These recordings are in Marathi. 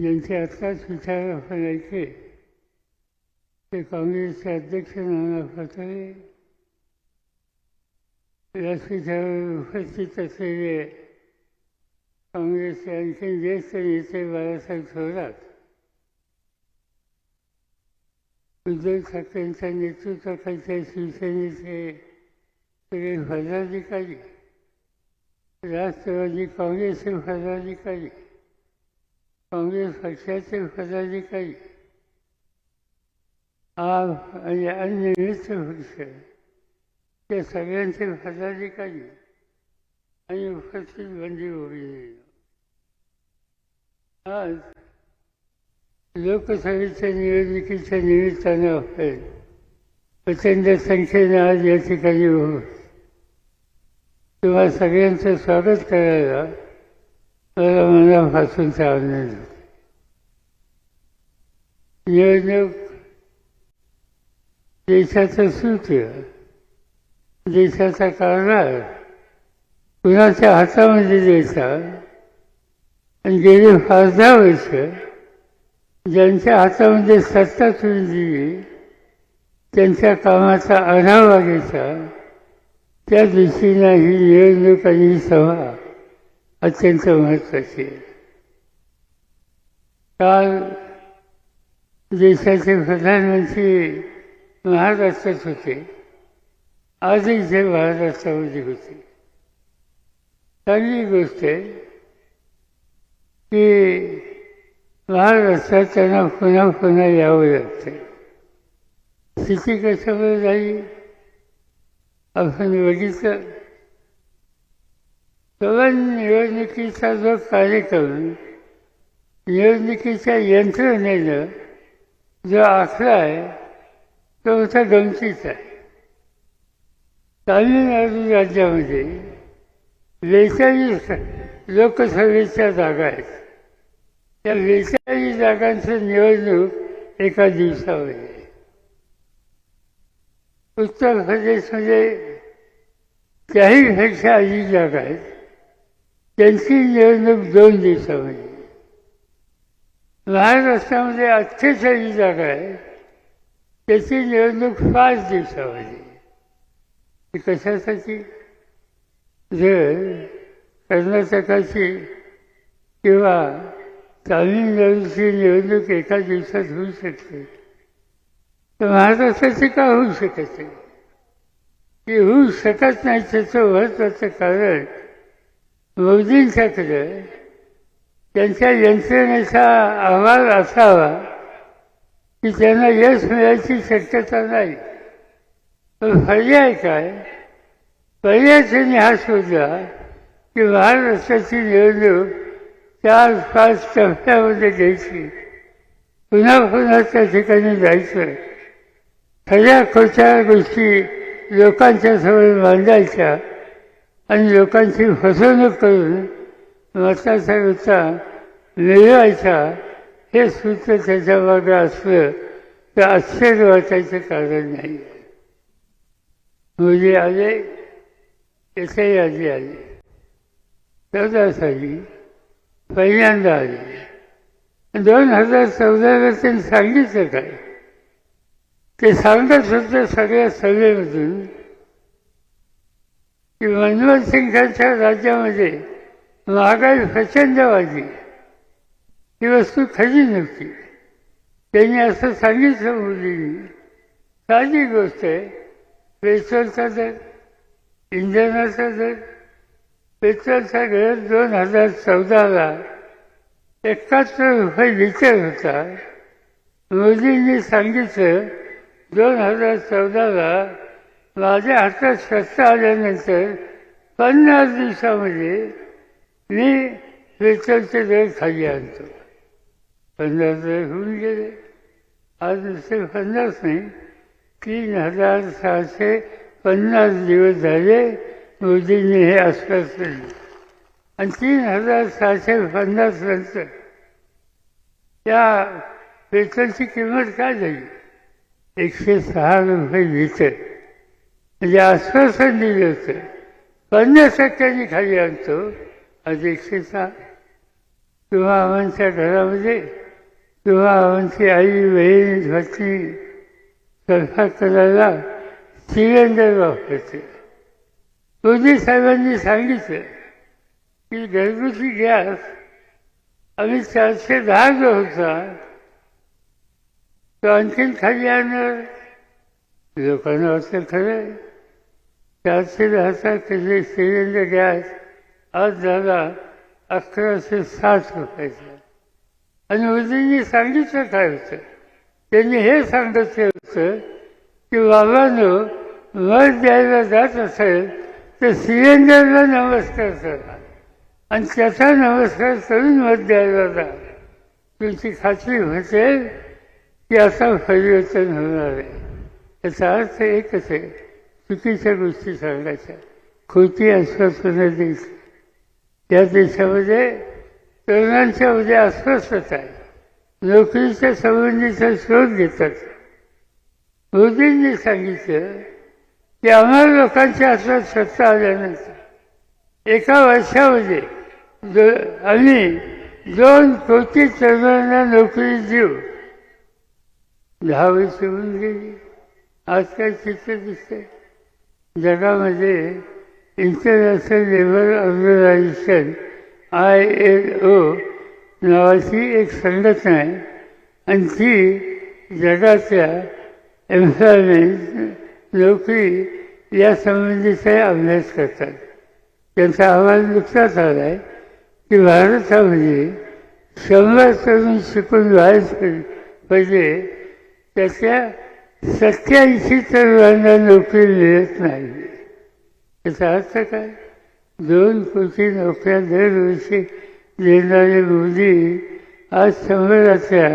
ज्यांचे आत्ताच विचार आपण ते काँग्रेसचे अध्यक्ष नाना पटोले व्यासपीठावर उपस्थित असलेले काँग्रेसचे आणखी ज्येष्ठ नेते बाळासाहेब थोरात उद्धव ठाकरेंच्या नेतृत्वाखालच्या शिवसेनेचे सगळे पदाधिकारी राष्ट्रवादी काँग्रेसचे पदाधिकारी काँग्रेस पक्षाचे पदाधिकारी आप आणि अन्य मित्र पक्ष त्या सगळ्यांचे पदाधिकारी आणि उपस्थित बंदी उभी आज लोकसभेच्या निवडणुकीच्या निमित्तानं आपण प्रचंड संख्येने आज या ठिकाणी हो तुम्हा सगळ्यांचं स्वागत करायला मला मनापासूनचा आनंद होतो. निवडणूक देशाचं सूत्र देशाचा कारभार कुणाच्या हातामध्ये द्यायचा आणि गेली पाच दहा वर्ष ज्यांच्या हातामध्ये सत्ता तुम्ही दिली त्यांच्या कामाचा आढावा घ्यायचा त्या दृष्टीनं ही निवडणूक आणि ही सभा अत्यंत महत्त्वाची आहे. काल देशाचे प्रधानमंत्री महाराष्ट्रात होते. आजही ते महाराष्ट्रामध्ये होते. चांगली गोष्ट आहे की महाराष्ट्रात त्यांना पुन्हा पुन्हा यावं लागतं स्थिती कशामुळे झाली? आपण बघितलं सगळ्या निवडणुकीचा जो कार्यक्रम निवडणुकीच्या यंत्रणेनं जो आखला आहे तो होता गमतीचा आहे. तामिळनाडू राज्यामध्ये बेचाळीस लोकसभेच्या जागा आहेत. त्या बेचाळीस जागांचं निवडणूक एका दिवसामध्ये आहे. उत्तर प्रदेशमध्ये त्याही पेक्षा अधिक जागा आहेत. त्यांची निवडणूक दोन दिवसामध्ये. महाराष्ट्रामध्ये अठ्ठेचाळीस जागा आहे. त्याची निवडणूक पाच दिवसामध्ये. कशासाठी? जर कर्नाटकाची किंवा तामिळनाडूची निवडणूक एका दिवसात होऊ शकते तर महाराष्ट्राची का होऊ शकत नाही? ती होऊ शकत नाही त्याचं महत्त्वाचं कारण मोदींच्याकडे त्यांच्या यंत्रणेचा अहवाल असावा की त्यांना यश मिळायची शक्यता नाही. पण पर्याय काय? पर्याय त्यांनी हा शोधला की महाराष्ट्राची निवडणूक चार पाच टप्प्यामध्ये घ्यायची. पुन्हा पुन्हा त्या ठिकाणी जायचं. खऱ्या खोट्या गोष्टी लोकांच्या समोर मांडायच्या. आणि लोकांची फसवणूक करून मताचा होता मिळवायचा हे सूत्र त्याच्या असलं तर आश्चर्य वाटायचं कारण नाही. मुली आले येथे आधी आले. चौदा साली पहिल्यांदा आले. दोन हजार चौदाला त्यांनी सांगितलं काय? ते सांगत होतं सगळ्या सभेमधून की मनमोहन सिंगांच्या राज्यामध्ये महागाई प्रचंड वाढली ही वस्तू खरी नव्हती. त्यांनी असं सांगितलं मुलींनी साधी गोष्ट आहे पेट्रोलचा दर इंधनाचा दर पेट्रोलचा दर दोन हजार चौदाला एकाहत्तर रुपये लिटर होता. मोदींनी सांगितलं दोन हजार चौदाला माझ्या हातात सत्ता आल्यानंतर पन्नास दिवसामध्ये मी पेट्रोलचे दर खाली आणतो. पन्नास दर होऊन गेले. आज नुसते पन्नास नाही तीन हजार सहाशे पन्नास दिवस झाले मोदींनी हे आश्वासन केले आणि तीन हजार सहाशे पन्नास नंतर त्या पेट्रोलची किंमत काय झाली? एकशे सहा रुपये लिटर. म्हणजे आश्वासन दिलं होतं पन्नास टक्क्यांनी खाली आणतो आज किंवा आमच्या घरामध्ये किंवा आमची आई बहीण भाची स्वयंपाक सिलेंडर वापरते. मोदी साहेबांनी सांगितलं की घरगुती गॅस आम्ही चारशे दहा जो होता तो आणखीन खाली आणणार लोकांना वाटतं खरं चारशे दहाचा त्याचे सिलेंडर गॅस आज झाला अकराशे साठ रुपयाचा. आणि मोदींनी सांगितलं काय होतं? त्यांनी हे सांगितलं होतं की बाबांनो वर द्यायला जात असेल तर सिलेंडरला नमस्कार करा. आणि त्याचा नमस्कार करून मत द्यायला जा. तुमची खात्री होते की असा परिवर्तन होणार आहे. याचा अर्थ एकच आहे चुकीच्या गोष्टी सांगायच्या. खोटी आश्वासनं द्यायची या देशामध्ये तरुणांच्या उद्या अस्वस्थता आहे. नोकरीच्या संबंधीचा शोध घेतात. मोदींनी सांगितलं की आम्हाला लोकांच्या हातात सत्ता आल्यानंतर एका वर्षामध्ये दो आम्ही दोन कोटी तरुणांना नोकरी देऊ. दहा वर्ष होऊन गेली. आज काय चित्र दिसतंय? जगामध्ये international labour organisation I L O नावाची एक संघटना आहे आणि ती जगाच्या एम्प्लॉयमेंट नोकरी यासंबंधीचा अभ्यास करतात. त्यांचा अहवाल नुकताच आला आहे की भारतामध्ये शंभर तरुण शिकून बाहेर पडले त्याच्या सत्याऐंशी तरुणांना नोकरी मिळत नाही. याचा अर्थ काय? दोन कोटी नोकऱ्या दरवर्षी देणारे मोदी आज शंभराच्या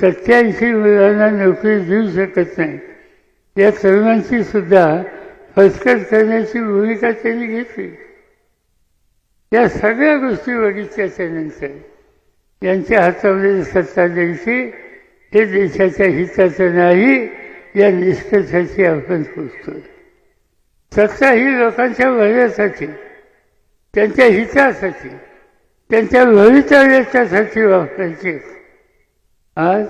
सत्याऐंशी मुलांना नोकरी देऊ शकत नाही या तरुणांची सुद्धा फसकट करण्याची भूमिका त्यांनी घेतली. या सगळ्या गोष्टी बघितल्याच्या नंतर यांच्या हातामध्ये सत्ता द्यायची हे देशाच्या हिताचं नाही या निष्कर्षाची आपण पोचतो सत्ता ही लोकांच्या भल्यासाठी त्यांच्या हितासाठी त्यांच्या भवितव्याच्यासाठी वापरायची. आज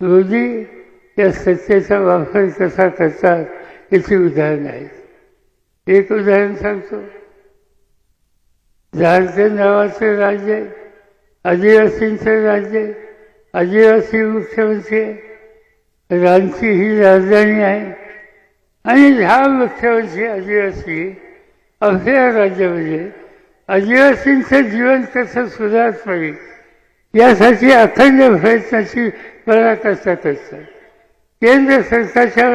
मोदी या सत्तेचा वापर कसा करतात याची उदाहरणं आहेत. एक उदाहरण सांगतो. झारखंड नावाचं राज्य आहे आदिवासींचं राज्य आहे आदिवासी मुख्यमंत्री आहे. रांची ही राजधानी आहे. आणि ह्या वृक्षावरची आदिवासी आपल्या राज्यामध्ये आदिवासींचं जीवन कसं सुधारत पाहिजे यासाठी अखंड प्रयत्नाची मला करतात केंद्र सरकारच्या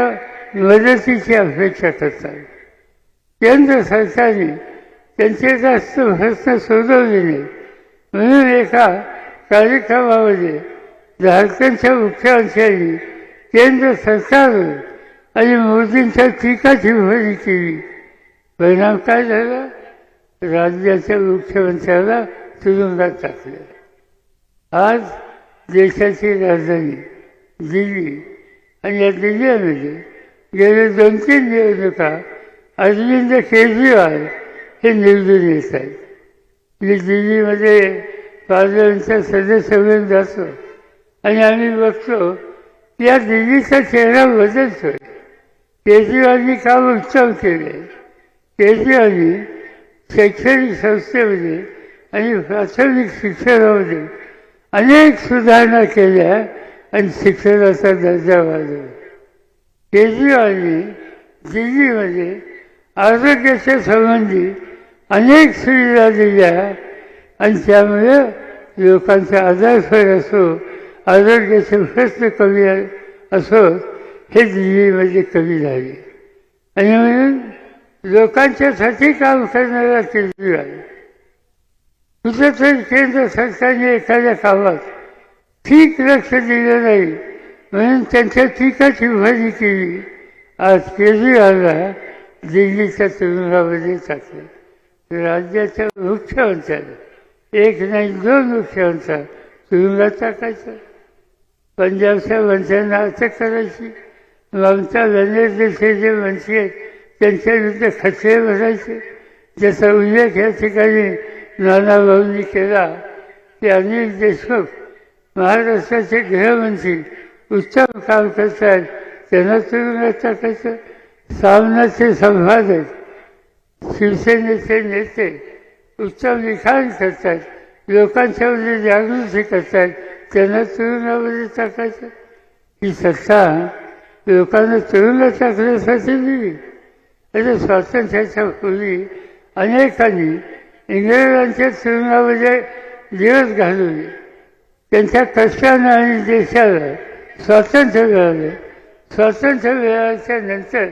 मदतीची अपेक्षा करतात केंद्र सरकारने त्यांचे जास्त प्रश्न सोडवले नाही म्हणून एका कार्यक्रमामध्ये झारखंडच्या मुख्यमंत्र्यांनी केंद्र सरकार आणि मोदींच्या टीकाची भरणी केली. परिणाम काय झाला? राज्याच्या मुख्यमंत्र्याला तुरुंगात टाकले. आज देशाची राजधानी दिल्ली आणि या दिल्लीमध्ये गेले दोन तीन निवडणुका अरविंद केजरीवाल हे निवडून येत आहेत. मी दिल्लीमध्ये पार्लमेंटच्या सदस्य म्हणून जातो आणि आम्ही बघतो या दिल्लीचा चेहरा बदलतोय केजरीवालनी काम उत्तम केले. केजरीवालनी शैक्षणिक संस्थेमध्ये आणि प्राथमिक शिक्षणामध्ये अनेक सुधारणा केल्या आणि शिक्षणाचा दर्जा वाढवला. केजरीवालनी दिल्लीमध्ये आरोग्याच्या संबंधी अनेक सुविधा दिल्या आणि त्यामुळे लोकांचा आजारफळ असो आरोग्याचे प्रश्न आहे असं हे दिल्लीमध्ये कवी झाले. आणि म्हणून लोकांच्यासाठी काम करणारा केजरीवाल कुठेतरी केंद्र सरकारने एखाद्या कामात ठीक लक्ष दिलं नाही. म्हणून त्यांच्या टीकाची भाजी केली. आज केजरीवालला दिल्लीच्या तुरुंगामध्ये टाकलं. राज्याच्या मुख्यमंत्र्याला एक नाही दोन मुख्यमंत्र्या तुरुंगात टाकायचं. पंजाबच्या वंशांना अटक करायची ममता बनर्जीचे जे वंशी आहेत त्यांच्या विरुद्ध खचरे भरायचे ज्याचा उल्लेख या ठिकाणी नानाभाऊंनी केला ते अनिल देशमुख महाराष्ट्राचे गृहमंत्री उत्तम काम करतात त्यांना तुरुंगात टाकायचं सामनाचे संपादक शिवसेनेचे नेते उत्तम लिखाण करतात लोकांच्यामध्ये जागृती करतात त्यांना तुरुंगामध्ये टाकायचं. ही सत्ता लोकांना तुरुंगात टाकण्यासाठी दिली. आता स्वातंत्र्याच्या पूर्वी अनेकांनी इंग्रजांच्या तुरुंगामध्ये दिवस घालवले. त्यांच्या कष्टानं आणि देशाला स्वातंत्र्य मिळालं. स्वातंत्र्य मिळाल्याच्या नंतर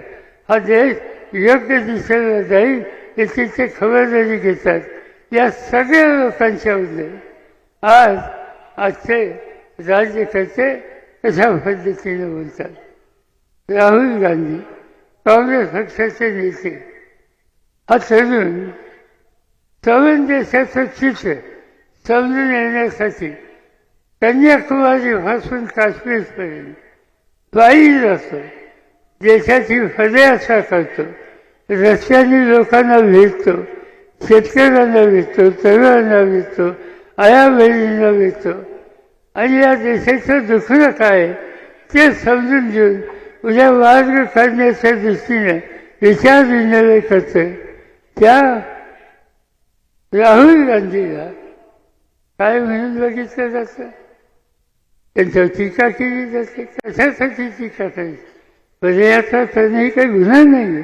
हा देश योग्य दिशेला जाईल याची ते खबरदारी घेतात या सगळ्या लोकांच्या लोकांच्याबद्दल आज आजचे राज्यकर्ते अशा पद्धतीने बोलतात राहुल गांधी काँग्रेस पक्षाचे नेते. हा तरुण तरुण देशाचं चित्र समजून येण्यासाठी कन्याकुमारीपासून काश्मीरपर्यंत पायी जातो देशाची पदयात्रा करतो. रस्त्याने लोकांना भेटतो शेतकऱ्यांना भेटतो तरुणांना भेटतो आया बहिणींना भेटतो आणि या देशाचं दुखणं काय? ते समजून घेऊन उद्या मार्ग काढण्याच्या दृष्टीने विचार विनिमय करतोय. त्या राहुल गांधीला काय म्हणून बघितलं जातं? त्यांच्यावर टीका केली जाते. कशासाठी टीका करायची? म्हणजे पदयात्रा करणे ही काही गुन्हा नाही.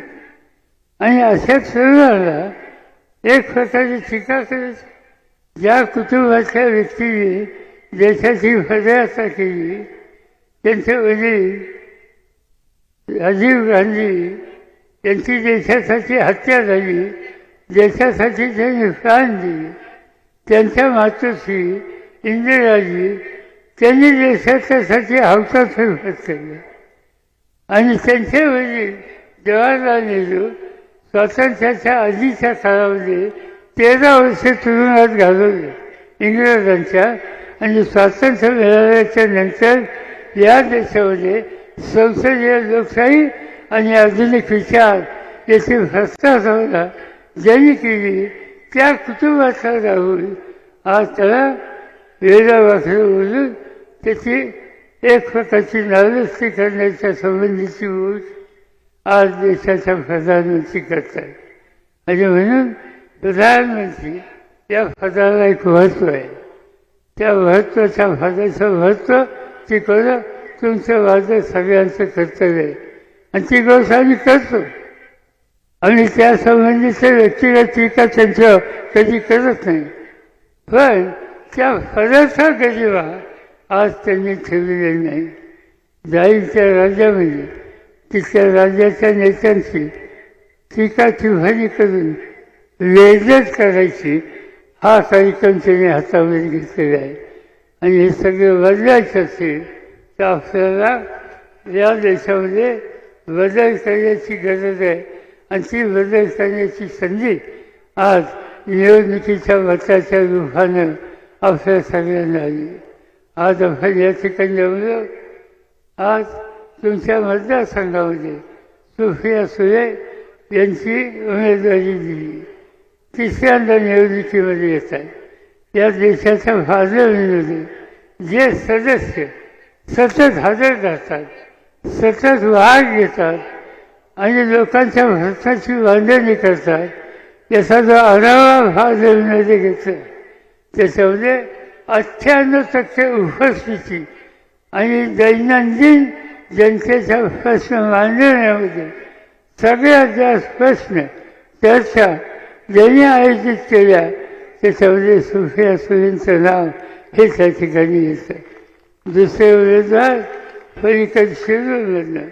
आणि अशा सर्वांना एक प्रकारची टीका करायची. ज्या कुटुंबाच्या व्यक्तीने देशाची पदयात्रा केली त्यांचे वडील राजीव गांधी यांची देशासाठी हत्या झाली देशासाठी त्यांनी प्राण दिले त्यांच्या मातोश्री इंदिराजी त्यांनी देशाच्यासाठी अवतार फेरफत केले. आणि त्यांचे वडील जवाहरलाल नेहरू स्वातंत्र्याच्या आधीच्या काळामध्ये तेरा वर्षे तुरुंगात घालवले इंग्रजांच्या आणि स्वातंत्र्य मिळाल्याच्या नंतर या देशामध्ये संसदीय लोकशाही आणि आधुनिक विचार याची भ्रष्टाचार ज्यांनी केली त्या कुटुंबाचा राहून आज त्याला वेगळा बोलून त्याची एक प्रकारची नावस्ती करण्याच्या संबंधीची गोष्ट आज देशाच्या प्रधानमंत्री करतात आणि म्हणून प्रधानमंत्री या पदाला एक महत्त्व आहे. त्या महत्त्वाच्या पदाचं महत्त्व तिकडं तुमचं माझं सगळ्यांचं कर्तव्य आहे. आणि ती गोष्ट आम्ही करतो. आणि त्यासंबंधीचे व्यक्तिगत टीका त्यांच्यावर कधी करत नाही. पण त्या पदाचा गरिबा आज त्यांनी ठेवलेली नाही. जाईल त्या राज्यामध्ये तिथल्या राज्याच्या नेत्यांची टीका टिव्हाणी करून वेगळंच करायची. हा कार्यक्रम त्यांनी हातामध्ये घेतलेला आहे. आणि हे सगळं बदलायचं असेल तर आपल्याला या देशामध्ये बदल करण्याची गरज आहे. आणि ती बदल करण्याची संधी आज निवडणुकीच्या मताच्या रूपानं आपल्या सगळ्यांना आली. आज आपण या ठिकाणी जमलो आज तुमच्या मतदारसंघामध्ये सुफिया सुरे यांची उमेदवारी दिली. तिसऱ्यांदा निवडणुकीमध्ये येतात या देशाच्या भाजपमध्ये जे सदस्य सतत हजर राहतात सतत वाढ घेतात आणि लोकांच्या भारताची बांधणी करतात याचा जो आढावा भाजपमध्ये घेतला त्याच्यामध्ये अठ्ठ्याण्णव टक्के उपस्थिती आणि दैनंदिन जनतेचा प्रश्न मांडण्यामध्ये सगळ्यात जास्त प्रश्न चर्चा ज्यांनी आयोजित केल्या त्याच्यामध्ये सुफिया सुरींचं नाव हे त्या ठिकाणी येतं. दुसरे उमेदवार पलीकड शिरूरमधनं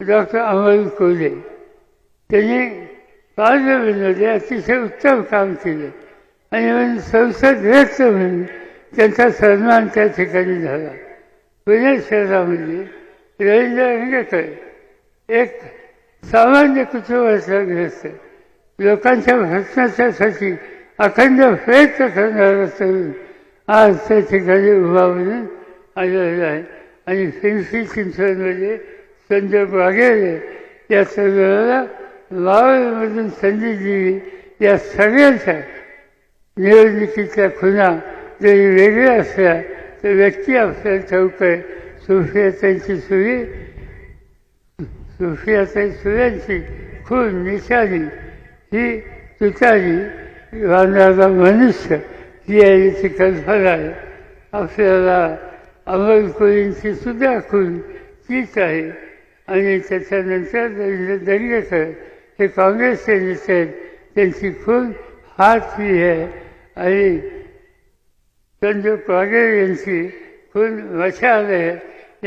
डॉक्टर अमोल कोले त्यांनी पार्लमेंटमध्ये अतिशय उत्तम काम केलं आणि म्हणून संसद व्यक्त म्हणून त्यांचा सन्मान त्या ठिकाणी झाला. पुणे शहरामध्ये रवींद्र रंगेकर एक सामान्य कुटुंबाचा ग्रस्त लोकांच्या भक्षणाच्यासाठी अखंड प्रयत्न करणारा तरुण आज त्या ठिकाणी उभा म्हणून आलेला आहे. आणि पिंपरी चिंचवडमध्ये संजय वाघेरे या तरुणाला वावरमधून संधी दिली. या सगळ्यांच्या निवडणुकीच्या खुणा जरी वेगळ्या असल्या तर व्यक्ती आपल्याला ठाऊक आहे सुफियातांची सुरी सुफियाताई सुऱ्यांची खून निशाणी ही तुतारी वानराला मनुष्य ही आहे याची कल्पना आहे. आपल्याला अमरकोळींची सुद्धा खून तीच आहे. आणि त्याच्यानंतर रवींद्र दंगेकर हे काँग्रेसचे नेते आहेत त्यांची खून हाच ही आहे. आणि संजू वाघेर यांची खून मशाल आहे.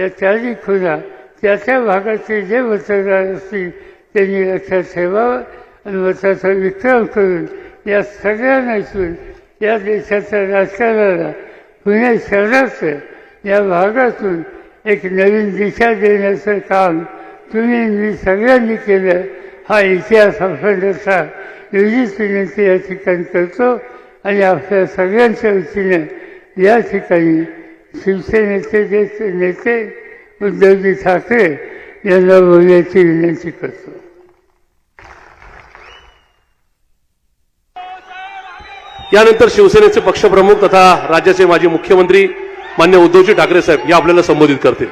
या चारही खुना त्या त्या भागाचे जे मतदार असतील त्यांनी लक्षात ठेवावं. आणि मताचा विक्रम करून या सगळ्यांनातून या देशाच्या राजकारणाला पुणे शहराचं या भागातून एक नवीन दिशा देण्याचं काम तुम्ही मी सगळ्यांनी केलं. हा इतिहास आपण एवढीच विनंती या ठिकाणी करतो आणि आपल्या सगळ्यांच्या वतीने या ठिकाणी शिवसेनेचे जे नेते उद्धवजी ठाकरे यांना बोलण्याची विनंती करतो. यानंतर शिवसेनेचे पक्षप्रमुख तथा राज्याचे माजी मुख्यमंत्री मान्य उद्धवजी ठाकरे साहेब या आपल्याला संबोधित करतील.